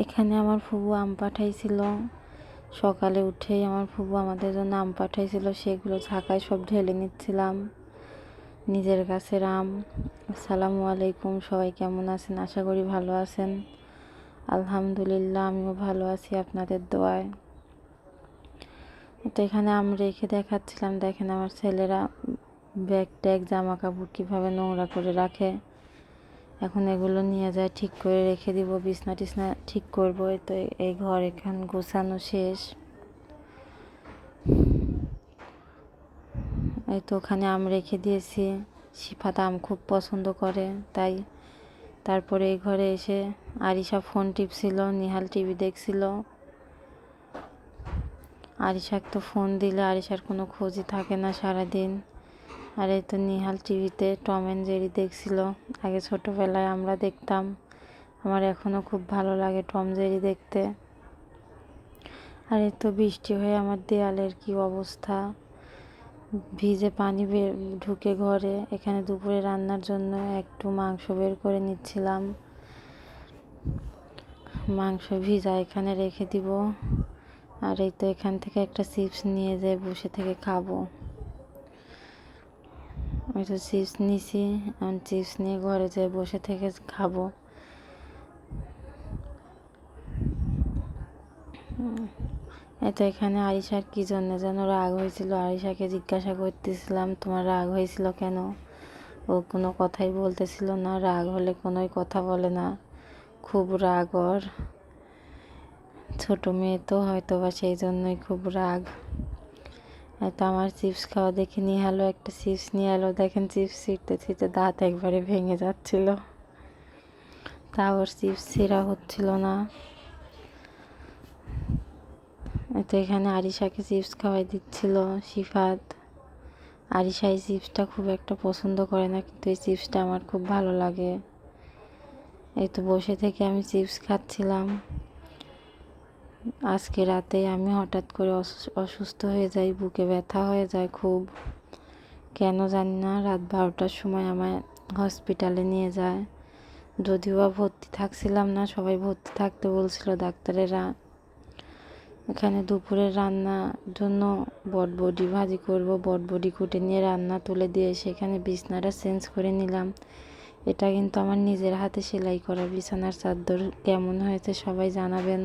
এখানে আমার ফুবু আম পাঠাইছিল। সকালে উঠেই আমার ফুবু আমাদের জন্য আম পাঠাইছিল। সেগুলো ঝাঁকায় সব ঢেলে নিচ্ছিলাম। নিজের গাছের আম। আসসালামু আলাইকুম, সবাই কেমন আছেন? আশা করি ভালো আছেন। আলহামদুলিল্লাহ, আমিও ভালো আছি আপনাদের দোয়ায়। তো এখানে আম রেখে দেখাচ্ছিলাম। দেখেন আমার ছেলেরা ব্যাগ ট্যাগ, জামা কাপড় কীভাবে নোংরা করে রাখে। এখন এগুলো নিয়ে যায়, ঠিক করে রেখে দিব, বিছনা টিছনা ঠিক করব তো এই ঘর এখান গোছানো শেষ। এই তো ওখানে আম রেখে দিয়েছি শিফাত আম খুব পছন্দ করে, তাই তারপরে এই ঘরে এসে আরিশা ফোন টিপছিল, নিহাল টিভি দেখছিল। আরিশাক তো ফোন দিলে আরিশার কোনো খোঁজই থাকে না সারাদিন। আর এই তো নিহাল টিভিতে টম অ্যান্ড জেরি দেখছিল। আগে ছোটোবেলায় আমরা দেখতাম। আমার এখনও খুব ভালো লাগে টম জেরি দেখতে। আর এই তো বৃষ্টি হয়ে আমার দেয়ালের কি অবস্থা? ভিজে পানি বের, ঢুকে ঘরে। এখানে দুপুরে রান্নার জন্য একটু মাংস বের করে নিচ্ছিলাম। মাংস ভিজা, এখানে রেখে দিব। আর এই তো এখান থেকে একটা চিপস নিয়ে যাই বসে থেকে খাব। ওই তো চিপস নিছি এখন চিপস নিয়ে ঘরে যাই, বসে থেকে খাব। এত এখানে আরিশার কী জন্য যেন রাগ হয়েছিল? আরিশাকে জিজ্ঞাসা করতেছিলাম, তোমার রাগ হয়েছিল কেন? ও কোনো কথাই বলতেছিল না, রাগ হলে কোনোই কথা বলে না। খুব রাগ ওর। ছোটো মেয়ে তো হয়তো বা সেই জন্যই খুব রাগ। তো আমার চিপস খাওয়া দেখে নিয়ে এলো, একটা চিপস নিয়ে এলো। দেখেন চিপস ছিঁড়তে ছিঁড়তে দাঁত একবারে ভেঙে যাচ্ছিল। তা ওর চিপস ছিঁড়া হচ্ছিল না। তো এখানে আরিশাকে চিপস খাওয়াই দিচ্ছিল সিফাত আরিশা এই চিপসটা খুব একটা পছন্দ করে না, কিন্তু এই চিপসটা আমার খুব ভালো লাগে। এই তো বসে থেকে আমি চিপস খাচ্ছিলাম। আজকে রাতে আমি হঠাৎ করে অসুস্থ হয়ে যাই, বুকে ব্যথা হয়ে যায় খুব। কেন জানি না, রাত বারোটার সময় আমায় হসপিটালে নিয়ে যায়। যদিও বা ভর্তি থাকছিলাম না, সবাই ভর্তি থাকতে বলছিল ডাক্তারেরা। এখানে দুপুরের রান্নার জন্য বটবডি ভাজি করব, বটবডি কুটে নিয়ে রান্না তুলে দিয়ে সেখানে বিছনাটা চেঞ্জ করে নিলাম। এটা কিন্তু আমার নিজের হাতে সেলাই করা বিছানার চাদর কেমন হয়েছে সবাই জানাবেন।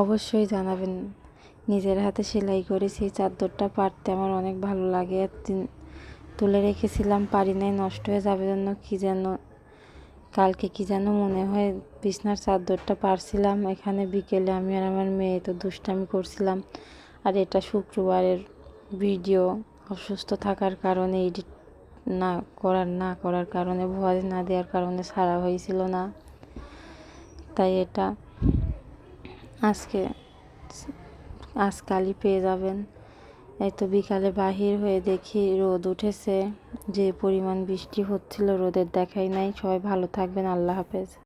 অবশ্যই জানাবেন। নিজের হাতে সেলাই করেছি চাদরটা পারতে আমার অনেক ভালো লাগে। তুলে রেখেছিলাম, পারি নাই, নষ্ট হয়ে যাবে জন্য কী যেন, কালকে কি যেন মনে হয় বিছনার চাদরটা পারছিলাম এখানে বিকেলে আমি আর আমার মেয়ে তো দুষ্টামি করছিলাম। আর এটা শুক্রবারের ভিডিও, অসুস্থ থাকার কারণে এডিট না করার না করার কারণে, ভয়েস না দেওয়ার কারণে সারা হয়েছিল না। তাই এটা আজকে আজকালই পেয়ে যাবেন। এই তো বিকালে বাহির হয়ে দেখি রোদ উঠেছে। যে পরিমাণ বৃষ্টি হচ্ছিল রোদের দেখাই নাই। সবাই ভালো থাকবেন। আল্লাহ হাফেজ।